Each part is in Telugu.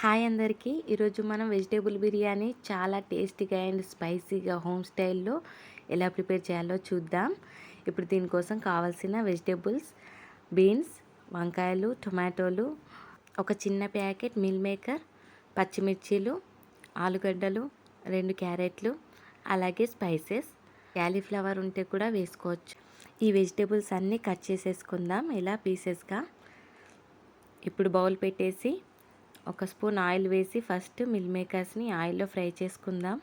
హాయ్ అందరికీ. ఈరోజు మనం వెజిటేబుల్ బిర్యానీ చాలా టేస్టీగా అండ్ స్పైసీగా హోమ్ స్టైల్లో ఎలా ప్రిపేర్ చేయాలో చూద్దాం. ఇప్పుడు దీనికోసం కావాల్సిన వెజిటేబుల్స్ బీన్స్ వంకాయలు టొమాటోలు ఒక చిన్న ప్యాకెట్ మిల్ మేకర్ పచ్చిమిర్చీలు ఆలుగడ్డలు రెండు క్యారెట్లు అలాగే స్పైసెస్ క్యాలీఫ్లవర్ ఉంటే కూడా వేసుకోవచ్చు. ఈ వెజిటేబుల్స్ అన్నీ కట్ చేసేసుకుందాం ఇలా పీసెస్గా. ఇప్పుడు బౌల్ పెట్టేసి ఒక స్పూన్ ఆయిల్ వేసి ఫస్ట్ మిల్ మేకర్స్ని ఆయిల్లో ఫ్రై చేసుకుందాం.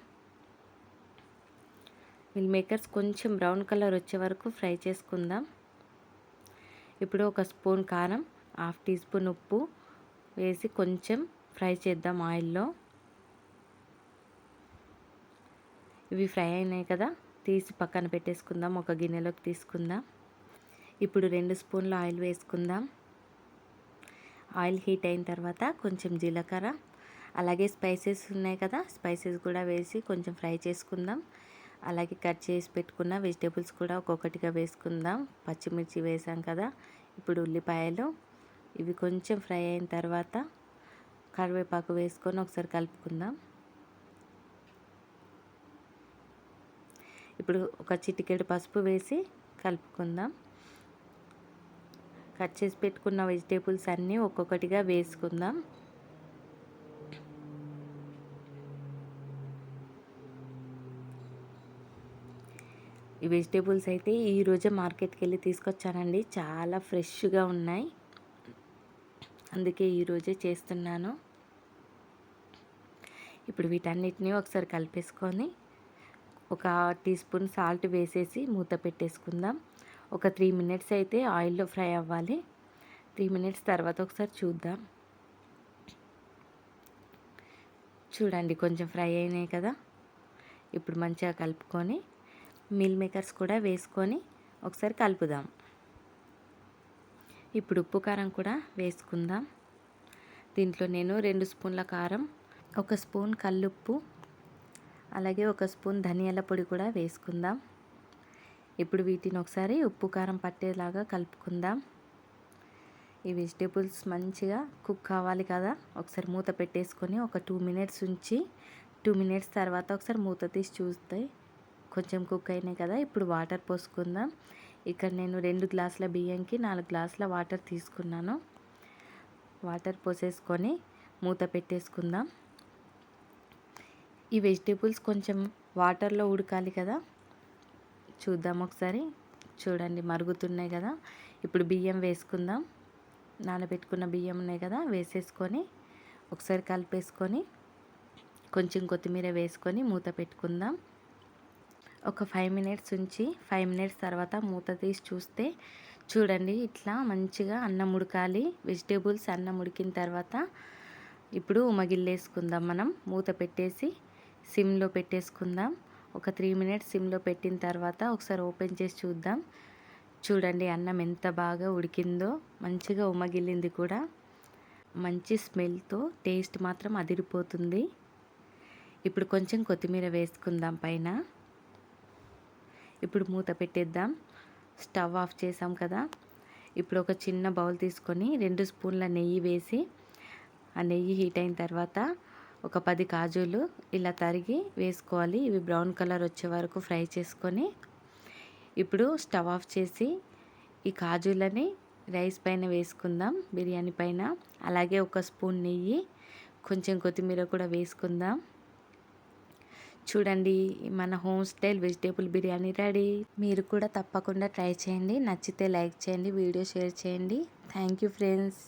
మిల్ మేకర్స్ కొంచెం బ్రౌన్ కలర్ వచ్చే వరకు ఫ్రై చేసుకుందాం. ఇప్పుడు ఒక స్పూన్ కారం హాఫ్ టీ స్పూన్ ఉప్పు వేసి కొంచెం ఫ్రై చేద్దాం ఆయిల్లో. ఇవి ఫ్రై అయినాయి కదా తీసి పక్కన పెట్టేసుకుందాం ఒక గిన్నెలోకి తీసుకుందాం. ఇప్పుడు రెండు స్పూన్ల ఆయిల్ వేసుకుందాం. ఆయిల్ హీట్ అయిన తర్వాత కొంచెం జీలకర్ర అలాగే స్పైసెస్ ఉన్నాయి కదా స్పైసెస్ కూడా వేసి కొంచెం ఫ్రై చేసుకుందాం. అలాగే కట్ చేసి పెట్టుకున్న వెజిటేబుల్స్ కూడా ఒక్కొక్కటిగా వేసుకుందాం. పచ్చిమిర్చి వేసాం కదా ఇప్పుడు ఉల్లిపాయలు. ఇవి కొంచెం ఫ్రై అయిన తర్వాత కరివేపాకు వేసుకొని ఒకసారి కలుపుకుందాం. ఇప్పుడు ఒక చిటికెడు పసుపు వేసి కలుపుకుందాం. కట్ చేసి పెట్టుకున్న వెజిటేబుల్స్ అన్నీ ఒక్కొక్కటిగా వేసుకుందాం. ఈ వెజిటేబుల్స్ అయితే ఈరోజే మార్కెట్కి వెళ్ళి తీసుకొచ్చానండి. చాలా ఫ్రెష్గా ఉన్నాయి. అందుకే ఈరోజే చేస్తున్నాను. ఇప్పుడు వీటన్నిటిని ఒకసారి కలిపేసుకొని ఒక టీ స్పూన్ సాల్ట్ వేసేసి మూత పెట్టేసుకుందాం. ఒక త్రీ మినిట్స్ అయితే ఆయిల్లో ఫ్రై అవ్వాలి. త్రీ మినిట్స్ తర్వాత ఒకసారి చూద్దాం. చూడండి కొంచెం ఫ్రై అయినాయి కదా. ఇప్పుడు మంచిగా కలుపుకొని మిల్ మేకర్స్ కూడా వేసుకొని ఒకసారి కలుపుదాం. ఇప్పుడు ఉప్పు కారం కూడా వేసుకుందాం. దీంట్లో నేను రెండు స్పూన్ల కారం ఒక స్పూన్ కల్లుప్పు అలాగే ఒక స్పూన్ ధనియాల పొడి కూడా వేసుకుందాం. ఇప్పుడు వీటిని ఒకసారి ఉప్పు కారం పట్టేలాగా కలుపుకుందాం. ఈ వెజిటేబుల్స్ మంచిగా కుక్ కావాలి కదా. ఒకసారి మూత పెట్టేసుకొని ఒక టూ మినిట్స్ ఉంచి టూ మినిట్స్ తర్వాత ఒకసారి మూత తీసి చూస్తే కొంచెం కుక్ అయినాయి కదా. ఇప్పుడు వాటర్ పోసుకుందాం. ఇక్కడ నేను రెండు గ్లాసుల బియ్యంకి నాలుగు గ్లాసుల వాటర్ తీసుకున్నాను. వాటర్ పోసేసుకొని మూత పెట్టేసుకుందాం. ఈ వెజిటేబుల్స్ కొంచెం వాటర్లో ఉడకాలి కదా. చూద్దాం ఒకసారి. చూడండి మరుగుతున్నాయి కదా. ఇప్పుడు బియ్యం వేసుకుందాం. నానబెట్టుకున్న బియ్యం ఉన్నాయి కదా వేసేసుకొని ఒకసారి కలిపేసుకొని కొంచెం కొత్తిమీర వేసుకొని మూత పెట్టుకుందాం. ఒక ఫైవ్ మినిట్స్ ఉంచి ఫైవ్ మినిట్స్ తర్వాత మూత తీసి చూస్తే చూడండి ఇట్లా మంచిగా అన్నం ఉడకాలి. వెజిటేబుల్స్ అన్నం ఉడికిన తర్వాత ఇప్పుడు ఉమగిల్లేసుకుందాం మనం. మూత పెట్టేసి సిమ్లో పెట్టేసుకుందాం. ఒక త్రీ మినిట్స్ సిమ్లో పెట్టిన తర్వాత ఒకసారి ఓపెన్ చేసి చూద్దాం. చూడండి అన్నం ఎంత బాగా ఉడికిందో. మంచిగా ఉమ్మగిల్లింది కూడా. మంచి స్మెల్తో టేస్ట్ మాత్రం అదిరిపోతుంది. ఇప్పుడు కొంచెం కొత్తిమీర వేసుకుందాం పైన. ఇప్పుడు మూత పెట్టేద్దాం. స్టవ్ ఆఫ్ చేసాం కదా. ఇప్పుడు ఒక చిన్న బౌల్ తీసుకొని రెండు స్పూన్ల నెయ్యి వేసి ఆ నెయ్యి హీట్ అయిన తర్వాత ఒక పది కాజులు ఇలా తరిగి వేసుకోవాలి. ఇవి బ్రౌన్ కలర్ వచ్చే వరకు ఫ్రై చేసుకొని ఇప్పుడు స్టవ్ ఆఫ్ చేసి ఈ కాజులని రైస్ పైన వేసుకుందాం బిర్యానీ పైన. అలాగే ఒక స్పూన్ నెయ్యి కొంచెం కొత్తిమీర కూడా వేసుకుందాం. చూడండి మన home style vegetable biryani ready. మీరు కూడా తప్పకుండా ట్రై చేయండి. నచ్చితే లైక్ చేయండి వీడియో షేర్ చేయండి. Thank you friends.